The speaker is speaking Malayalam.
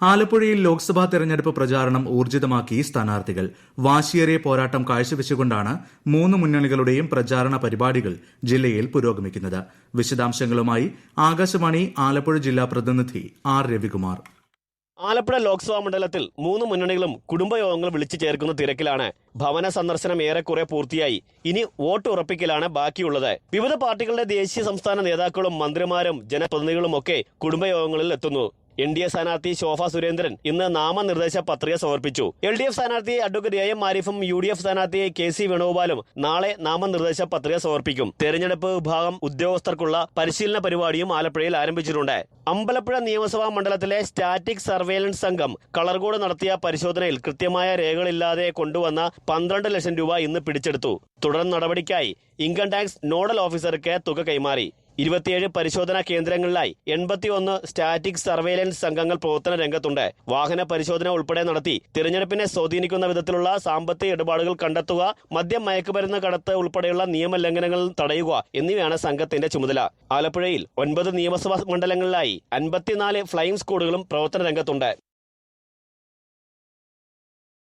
ആലപ്പുഴയിൽ ലോക്സഭാ തെരഞ്ഞെടുപ്പ് പ്രചാരണം ഊർജിതമാക്കി സ്ഥാനാർത്ഥികൾ. വാശിയേറിയ പോരാട്ടം കാഴ്ചവെച്ചുകൊണ്ടാണ് മൂന്ന് മുന്നണികളുടെയും പ്രചാരണ പരിപാടികൾ ജില്ലയിൽ പുരോഗമിക്കുന്നത്. വിശദാംശങ്ങളുമായി ആകാശവാണി ആലപ്പുഴ ജില്ലാ പ്രതിനിധി ആർ രവികുമാർ. ആലപ്പുഴ ലോക്സഭാ മണ്ഡലത്തിൽ മൂന്ന് മുന്നണികളും കുടുംബയോഗങ്ങൾ വിളിച്ചു ചേർക്കുന്ന തിരക്കിലാണ് ഭവന സന്ദർശനം ഏറെക്കുറെ പൂർത്തിയായി. ഇനി വോട്ട് ഉറപ്പിക്കലാണ് ബാക്കിയുള്ളത്. വിവിധ പാർട്ടികളുടെ ദേശീയ സംസ്ഥാന നേതാക്കളും മന്ത്രിമാരും ജനപ്രതിനിധികളും ഒക്കെ കുടുംബയോഗങ്ങളിൽ എത്തുന്നു. എൻ ഡി എ സ്ഥാനാർത്ഥി ശോഭ സുരേന്ദ്രൻ ഇന്ന് നാമനിർദ്ദേശ പത്രിക സമർപ്പിച്ചു. എൽ ഡി എഫ് സ്ഥാനാർത്ഥി അഡ്വക്കേറ്റ് എ എം ആരിഫും യു ഡി എഫ് സ്ഥാനാർത്ഥി കെ സി വേണുഗോപാലും നാളെ നാമനിർദ്ദേശ പത്രിക സമർപ്പിക്കും. തെരഞ്ഞെടുപ്പ് വിഭാഗം ഉദ്യോഗസ്ഥർക്കുള്ള പരിശീലന പരിപാടിയും ആലപ്പുഴയിൽ ആരംഭിച്ചിട്ടുണ്ട്. അമ്പലപ്പുഴ നിയമസഭാ മണ്ഡലത്തിലെ സ്റ്റാറ്റിക് സർവേലൻസ് സംഘം കളർകോട് നടത്തിയ പരിശോധനയിൽ കൃത്യമായ രേഖകളില്ലാതെ കൊണ്ടുവന്ന പന്ത്രണ്ട് ലക്ഷം രൂപ ഇന്ന് പിടിച്ചെടുത്തു. തുടർ നടപടിക്കായി ഇൻകം ടാക്സ് നോഡൽ ഓഫീസർക്ക് തുക കൈമാറി. ഇരുപത്തിയേഴ് പരിശോധനാ കേന്ദ്രങ്ങളിലായി എൺപത്തിയൊന്ന് സ്റ്റാറ്റിക് സർവേലൻസ് സംഘങ്ങൾ പ്രവർത്തന രംഗത്തുണ്ട്. വാഹന പരിശോധന ഉൾപ്പെടെ നടത്തി തിരഞ്ഞെടുപ്പിനെ സ്വാധീനിക്കുന്ന വിധത്തിലുള്ള സാമ്പത്തിക ഇടപാടുകൾ കണ്ടെത്തുക മദ്യം മയക്കുമരുന്ന് കടത്ത് ഉൾപ്പെടെയുള്ള നിയമലംഘനങ്ങൾ തടയുക എന്നിവയാണ് സംഘത്തിന്റെ ചുമതല. ആലപ്പുഴയിൽ ഒൻപത് നിയമസഭാ മണ്ഡലങ്ങളിലായി അൻപത്തിനാല് ഫ്ലൈയിംഗ് സ്കൂളുകളും പ്രവർത്തന രംഗത്തുണ്ട്.